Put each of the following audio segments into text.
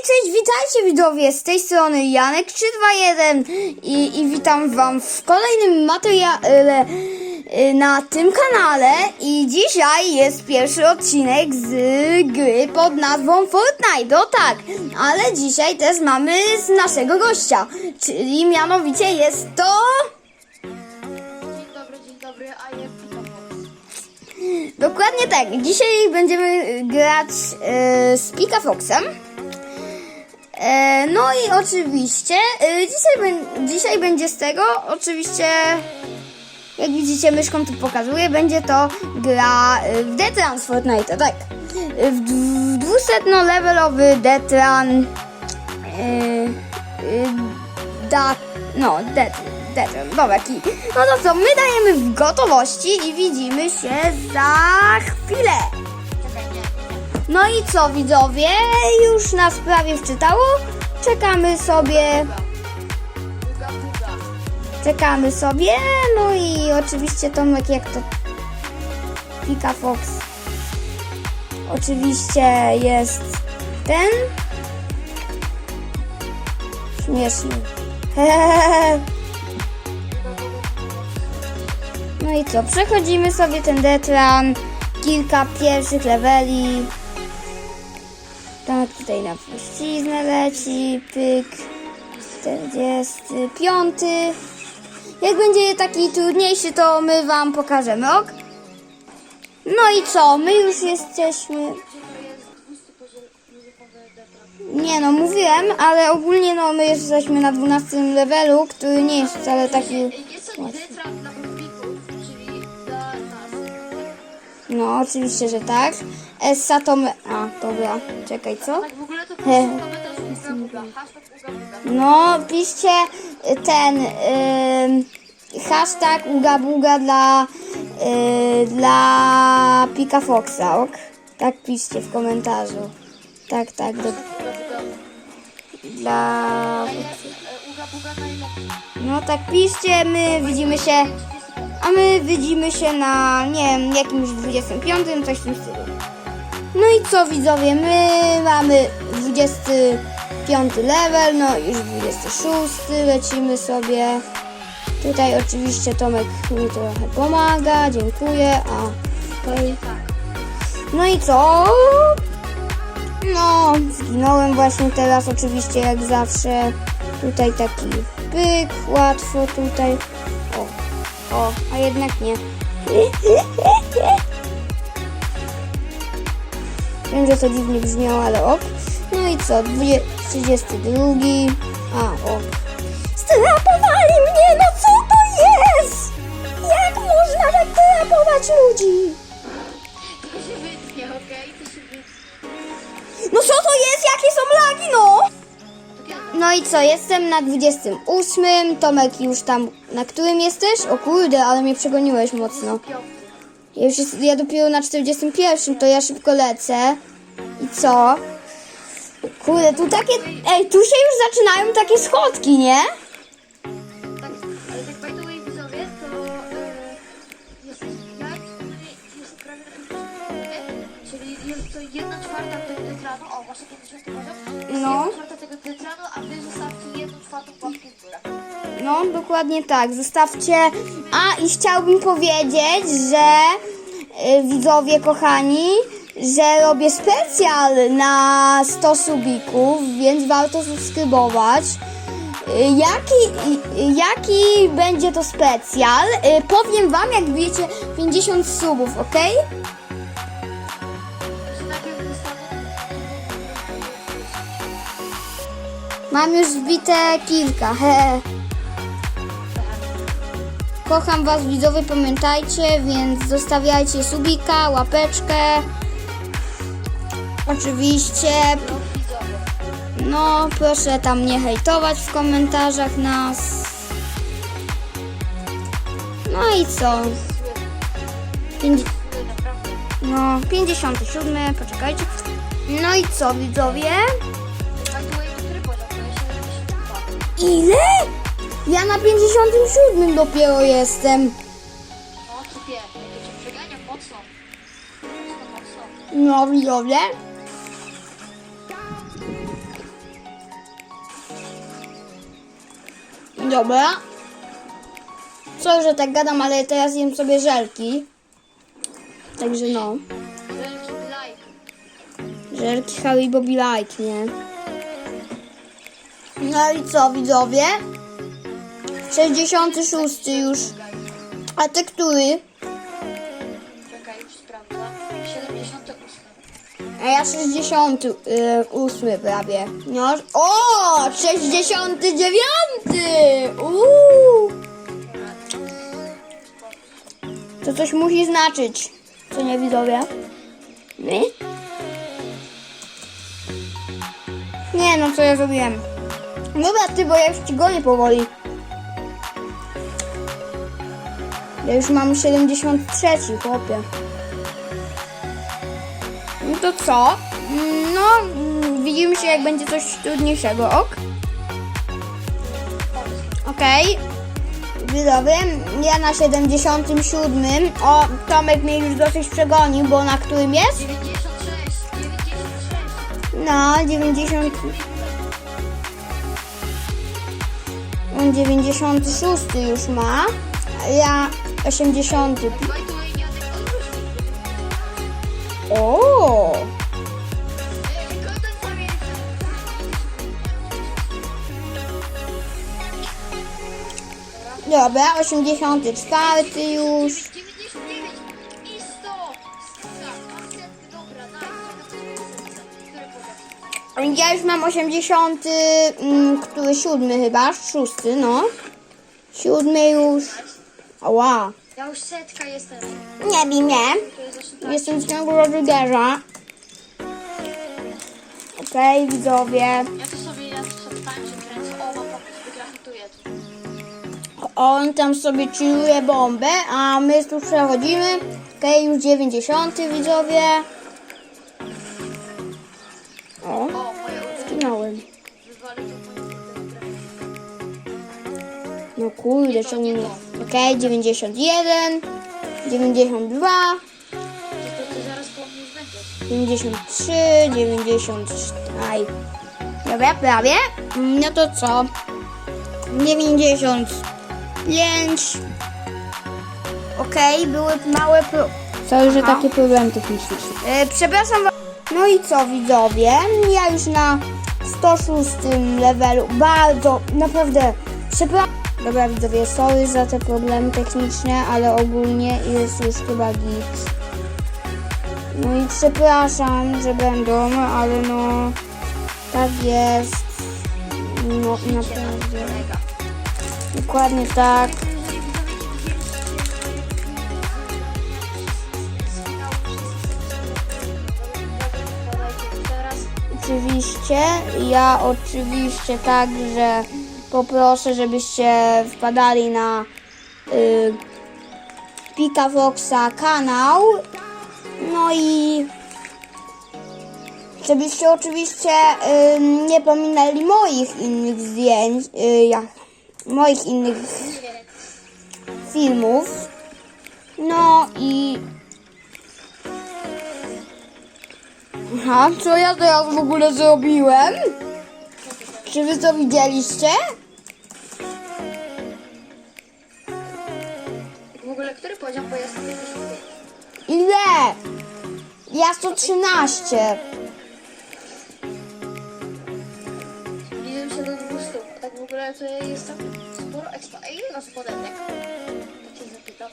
cześć, witajcie widzowie, z tej strony Janek321 i, i witam wam w kolejnym materiale y, na tym kanale i dzisiaj jest pierwszy odcinek z gry pod nazwą Fortnite, o tak, ale dzisiaj też mamy z naszego gościa, czyli mianowicie jest to... Dzień dobry, dzień dobry, a ja Dokładnie tak. Dzisiaj będziemy grać e, z Pika Foxem. E, no i oczywiście e, dzisiaj, dzisiaj będzie z tego, oczywiście jak widzicie myszką tu pokazuję, będzie to gra e, w Detran z Fortnite, tak. E, W, d- w 200 levelowy Detran da, no, det, Detran, dobra, kij. No to co, my dajemy w gotowości i widzimy się za chwilę. No i co widzowie, już nas prawie wczytało. Czekamy sobie, czekamy sobie, no i oczywiście Tomek jak to Pika Fox. Oczywiście jest ten. Śmieszny. No i co, przechodzimy sobie ten detran, kilka pierwszych leveli. Tutaj na puściznę leci, pyk, 45. Jak będzie taki trudniejszy, to my wam pokażemy, ok? No i co, my już jesteśmy... Gdzie to jest 200 poziomowy detran? Nie no, mówiłem, ale ogólnie no my jesteśmy na 12 levelu, który nie jest wcale taki... No, oczywiście, że tak. Essa to my... A, dobra, czekaj, co? Tak w ogóle to. Hashtag. No, piszcie ten ym, hashtag Uga Buga dla, y, dla Pika Foxa, ok? Tak piszcie w komentarzu. Tak, tak, do, dla... Uga, buga. No tak piszcie, my widzimy się, a my widzimy się na, nie wiem, jakimś 25, coś w tym stylu. No i co widzowie, my mamy 25 level, no już 26, lecimy sobie. Tutaj oczywiście Tomek mi trochę pomaga, dziękuję, a okej. No i co? No, zginąłem właśnie teraz oczywiście jak zawsze. Tutaj taki pyk, łatwo tutaj. O, o, a jednak nie. Wiem, że to dziwnie brzmiało, ale ok. No i co, 20 32. A, ok. Strapowali mnie, no co to jest? Jak można tak trapować ludzi? No co to jest? Jakie są lagi, no? No i co, jestem na 28, Tomek już tam, na którym jesteś? O kurde, ale mnie przegoniłeś mocno. Ja już jest, ja dopiero na 41, to ja szybko lecę. I co? Kurde, tu takie, ej, tu się już zaczynają takie schodki, nie? Ale by the way widzowie, to jest jak jest prawie na 50 poziomie, czyli jest to jedna czwarta tego detranu, o właśnie 50 poziom, No. No, dokładnie tak. Zostawcie. A i chciałbym powiedzieć, że widzowie kochani, że robię specjal na 100 subików, więc warto subskrybować. Y, Jaki, y, jaki będzie to specjal? Powiem wam, jak wiecie 50 subów, ok? Mam już wbite kilka. He. Kocham was widzowie, pamiętajcie, więc zostawiajcie subika, łapeczkę. Oczywiście, no, proszę tam nie hejtować w komentarzach nas. No i co? Pięć, no, 57, poczekajcie. No i co widzowie? By the way, który poziom? To jest 72. Ile? Ja na 57 dopiero jestem. No cię mocno. No widzowie. Dobra. Co, że tak gadam, ale teraz jem sobie żelki. Także no. Żelki Harry Bobby Like, nie? No i co widzowie? 66 już. A ty który? Czekaj, już sprawdzam. 78. A ja 68 prawie. No, o! 69! Uuu! To coś musi znaczyć. Co nie widzowie? Nie? Nie no, co ja zrobiłem? Dobra, ty, bo ja już ci gonię powoli. Ja już mam 73, chłopie. No to co? No, widzimy się jak będzie coś trudniejszego, ok? Okej. Widzowie, ja na 77. O, Tomek mnie już dosyć przegonił, bo na którym jest? 96. 96. No, 90. On 96 już ma, ja 80. By the way, Jacek, odwróć mi. O! Dobra, 84 już. 99 i 100. Mam setkę, dobra, nice. Które pokaż? Ja już mam 80, mm, który siódmy chyba, szósty, no. Siódmy już. Ała. Ja już setka jestem. Nie bij mnie. Jestem z ciągu Rodrigueza. Okej, widzowie. Ja to sobie, ja to sobie tańczę, kręcę. O, mam pomysł, wygrafituję tu. On tam sobie chilluje bombę, a my tu przechodzimy. Okej, już 90, widzowie. O, uderzenie. No kurde, czemu nie? Okej, 91, 92. To, to ty zaraz po mnie już będziesz. 93, 94. Aj. Dobra, prawie. No to co? 95. Okej, były małe pro... Sorry, że takie problemy techniczne. E, przepraszam was. No i co widzowie? Ja już na 106 levelu. Bardzo, naprawdę. Przepraszam. Dobra widzowie, sorry za te problemy techniczne, ale ogólnie jest już chyba git. No i przepraszam, że będą, ale no tak jest. No naprawdę. Dokładnie tak. Oczywiście, ja oczywiście także poproszę, żebyście wpadali na y, Pika Foxa kanał. No i żebyście oczywiście y, nie pominęli moich innych zdjęć, y, ja, moich innych filmów. No i Aha, co ja teraz w ogóle zrobiłem? Czy wy to widzieliście? Ogóle który poziom, bo jest 55. Ile? Ja 113. Zbliżyłem się do 200. A tak w ogóle to ja jestem sporo ekstra. A ile masz podatek? Tak się zapytam.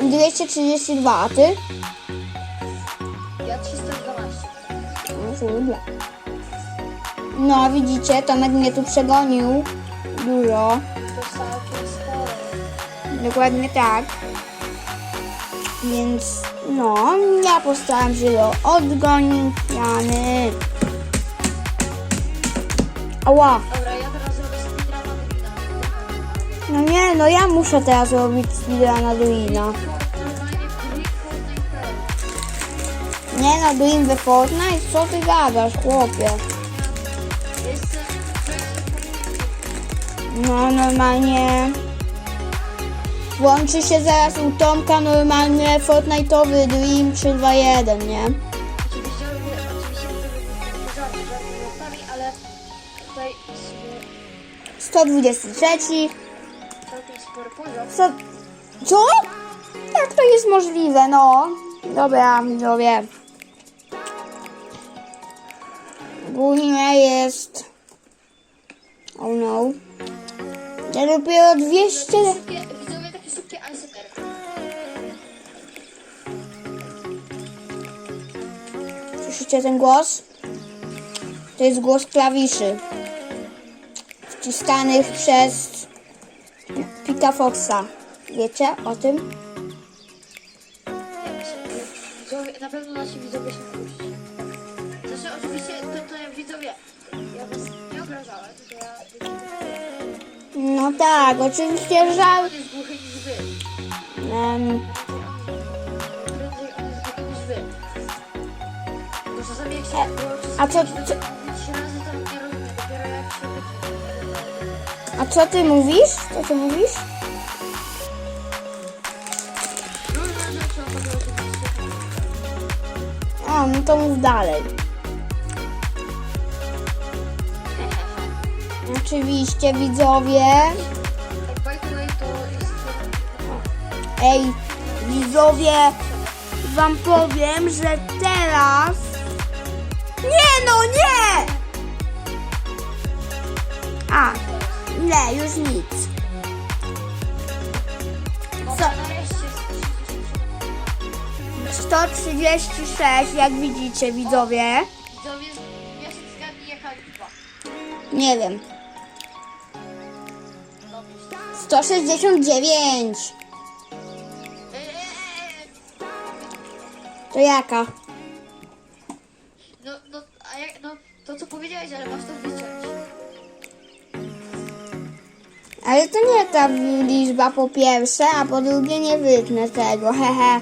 232, a ty? Ja 312. No kurde. No widzicie, Tomek mnie tu przegonił. Dużo. Dokładnie tak. Więc no, ja postaram się go odgonić. Jany. Ała. Dobra, ja teraz zrobię speedruna do No nie, no ja muszę teraz robić speedruna Duina. Nie no, Dream we Fortnite? Co ty gadasz, chłopie? No normalnie... Włączy się zaraz u Tomka normalny Fortnite'owy Dream 321, nie? Oczywiście, oczywiście żarty, żarty żartami, ale tutaj sobie 123. Całkiem spory poziom. Co? Co? Jak to jest możliwe, no? Dobra, widzowie. Ogólnie jest... Oh no. Ja dopiero 200... Szybkie, Słyszycie ten głos? To jest głos klawiszy. Wciskanych przez Pika Foxa. Wiecie o tym? Na pewno nasi widzowie się wrócić. Znaczy oczywiście to, to ja widzowie, ja was nie obrażałem, tylko ja... No tak, oczywiście żal. On a co- co- a co ty mówisz? Co ty mówisz? O, no to mów dalej. Oczywiście widzowie. Ej, widzowie, wam powiem, że teraz... Nie no, nie! A, nie, już nic. Nareszcie 136, jak widzicie, widzowie. Widzowie, ja się zgadnij jaka liczba. Nie wiem. Dobrze. 169. Eee, To jaka? To co powiedziałeś, ale masz to wyciąć. Ale to nie ta liczba po pierwsze, a po drugie nie wytnę tego, hehe.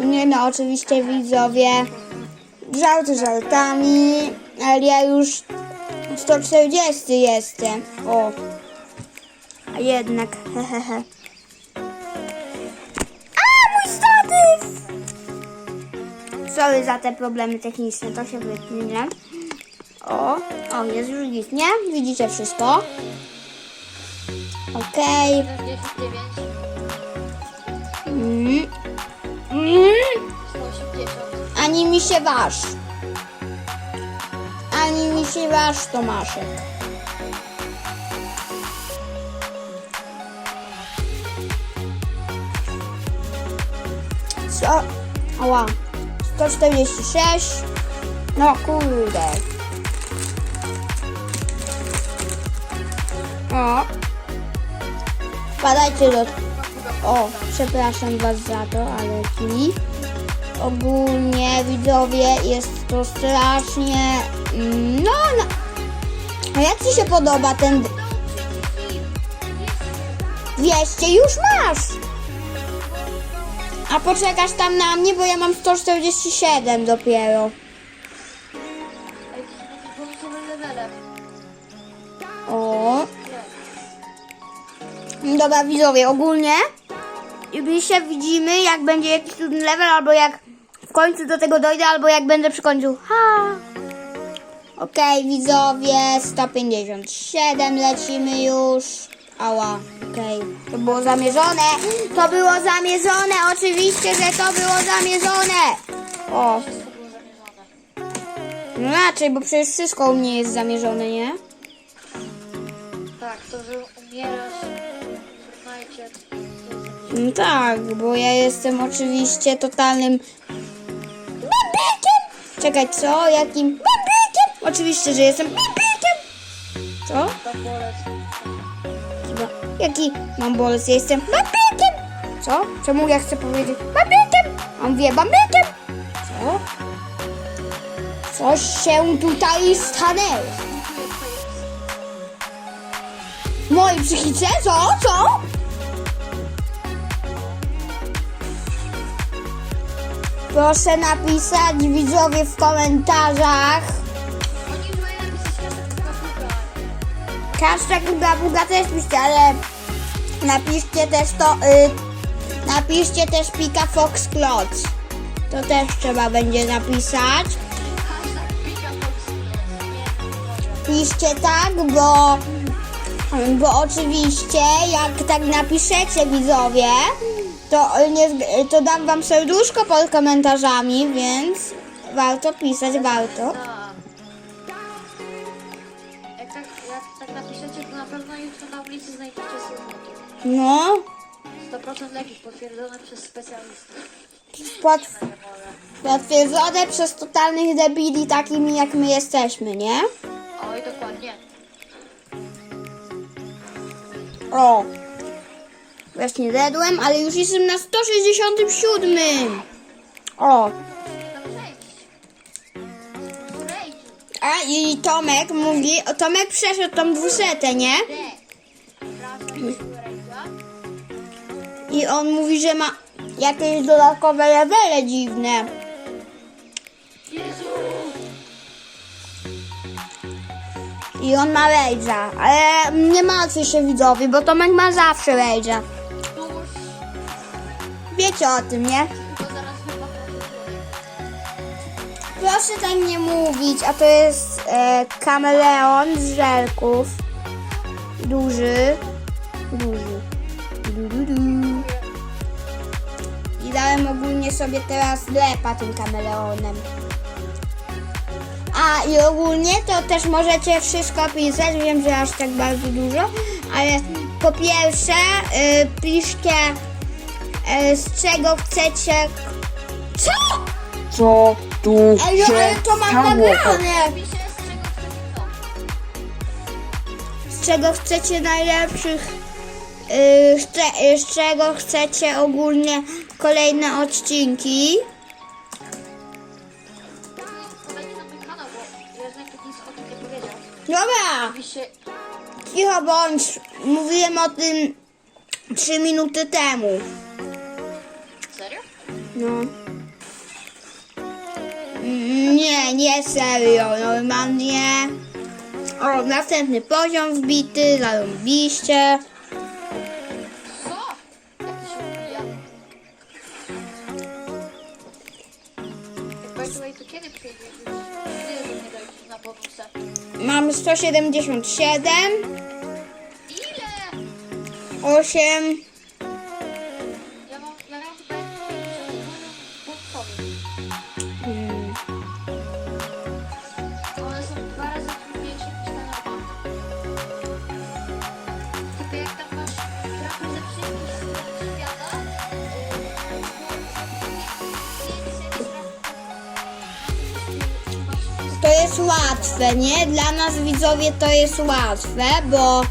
Nie no, oczywiście widzowie, żarty żartami, ale ja już 140 jestem. O, a jednak, hehehe. A, mój statyw! Sorry za te problemy techniczne, to się wytnie, nie? O, o, jest już git, nie? Widzicie wszystko? Okej. 49, Mm. Mm. 180. Ani mi się waż. Ani mi się waż, Tomaszek. Co? Ała. 146. No kurde. O. Wpadajcie do... O, przepraszam was za to, ale ki. Ogólnie widzowie jest to strasznie... No, no. A jak ci się podoba ten... 200 już masz! A poczekasz tam na mnie, bo ja mam 147 dopiero. Widzowie, ogólnie się widzimy jak będzie jakiś trudny level, albo jak w końcu do tego dojdę, albo jak będę przy końcu. Ha! Okej widzowie, 157 lecimy już. Ała, okej. To było zamierzone. To było zamierzone, oczywiście, że to było zamierzone. O, no raczej, bo przecież wszystko u mnie jest zamierzone, nie? Tak, to, że umierasz No tak, bo ja jestem oczywiście totalnym babykiem. Czekaj, co? Jakim babykiem? Oczywiście, że jestem babykiem. Co? Chyba. Jaki mam bolec? Ja jestem babykiem. Co? Czemu ja chcę powiedzieć babykiem? A on wie babykiem. Co? Coś się tutaj stanęło. Mojej psychice? Co? Co? Proszę napisać widzowie w komentarzach. Hashtag. Hashtag Gabuga też piszcie, ale napiszcie też to, y, napiszcie też Pika Fox Cloth. To też trzeba będzie napisać. Piszcie tak, bo Bo oczywiście, jak tak napiszecie widzowie, to, nie, zg- to dam wam serduszko pod komentarzami, więc warto pisać, warto. Tak. Jak tak, jak tak napiszecie, to na pewno jutro na ulicy znajdziecie słowniki. No, 100% lekich potwierdzone przez specjalistów. mogę. potwierdzone przez totalnych debili takimi jak my jesteśmy, nie? Oj, dokładnie. O! Właśnie dedłem, ale już jestem na 167. O! A i Tomek mówi, Tomek przeszedł tą dwusetę, nie? I on mówi, że ma jakieś dodatkowe levele dziwne. I on ma rage'a, ale nie martwcie się widzowie, bo Tomek ma zawsze rage'a. Wiecie o tym, nie? Proszę tak nie mówić, a to jest e, kameleon z żelków. Duży. Duży. Du, du, du. I dałem ogólnie sobie teraz lepa tym kameleonem. A i ogólnie to też możecie wszystko pisać, wiem, że aż tak bardzo dużo, ale po pierwsze y, piszcie y, z czego chcecie... Co? Co tu Ej, no, się ale to mam stało? nagrane. Z czego chcecie najlepszych, z, cze- z czego chcecie ogólnie kolejne odcinki. Podajcie na mój kanał, bo ja znam o tym nie powiedział. Dobra, Oczywiście cicho bądź. Mówiłem o tym 3 minuty temu. Serio? No. Nie, nie serio, normalnie. O, następny poziom wbity, zarąbiście. Co? Jak to się odbija? By the way, to kiedy przyjdziesz? Kiedy do mnie dojdziesz na? Mam 177, Ile? 8, To jest łatwe, nie? Dla nas widzowie to jest łatwe, bo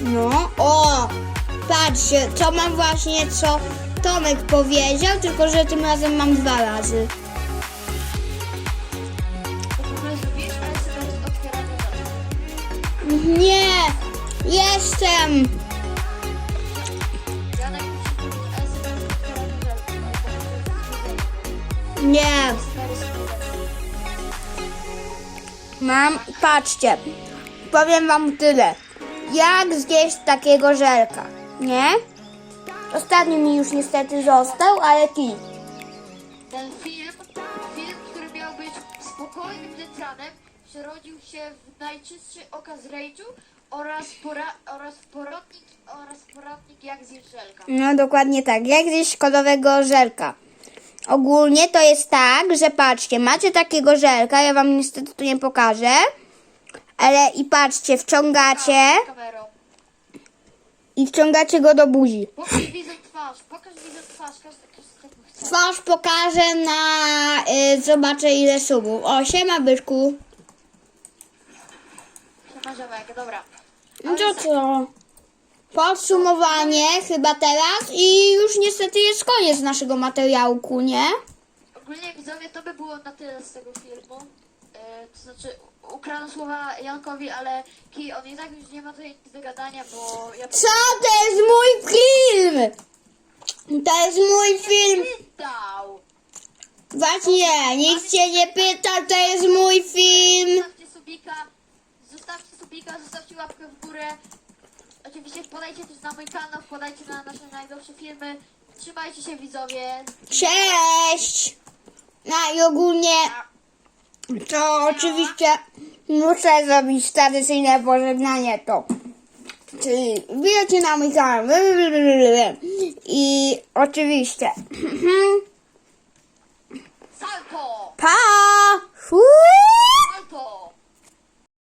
no, o, patrzcie, to mam właśnie co Tomek powiedział, tylko że tym razem mam dwa razy. Nie, jestem. Ja mam, patrzcie, powiem wam tyle. Jak zjeść takiego żelka, nie? Ostatni mi już niestety został, ale ty. Ten film, film, który miał być spokojnym detranem, przerodził się w najczystszy okaz rage'u oraz, pora, oraz, poradnik, oraz poradnik jak zjeść żelka. No dokładnie tak, jak zjeść kolowego żelka. Ogólnie to jest tak, że patrzcie, macie takiego żelka, ja wam niestety tu nie pokażę, ale i patrzcie, wciągacie i wciągacie go do buzi. Pokaż widzę twarz, pokaż widzę twarz. Twarz pokażę na, y, zobaczę ile subów. O, siema Byszku. Ziomek, dobra. No to co? Podsumowanie chyba teraz i już niestety jest koniec naszego materiałku, nie? Ogólnie widzowie, to by było na tyle z tego filmu. E, to znaczy, ukradłem słowa Jankowi, ale Ki, on i tak już nie ma tutaj nic do gadania, bo ja Co? To jest mój film! To jest mój film! pytał. Właśnie, nikt cię nie pyta, to jest mój film! Zostawcie subika, zostawcie subika, zostawcie łapkę w górę oczywiście podajcie też na mój kanał, na nasze najnowsze filmy. Trzymajcie się widzowie. Cześć! No i ogólnie to oczywiście muszę zrobić tradycyjne pożegnanie to. Czyli wbijajcie na mój kanał. I oczywiście. Salto! Pa! Uuu!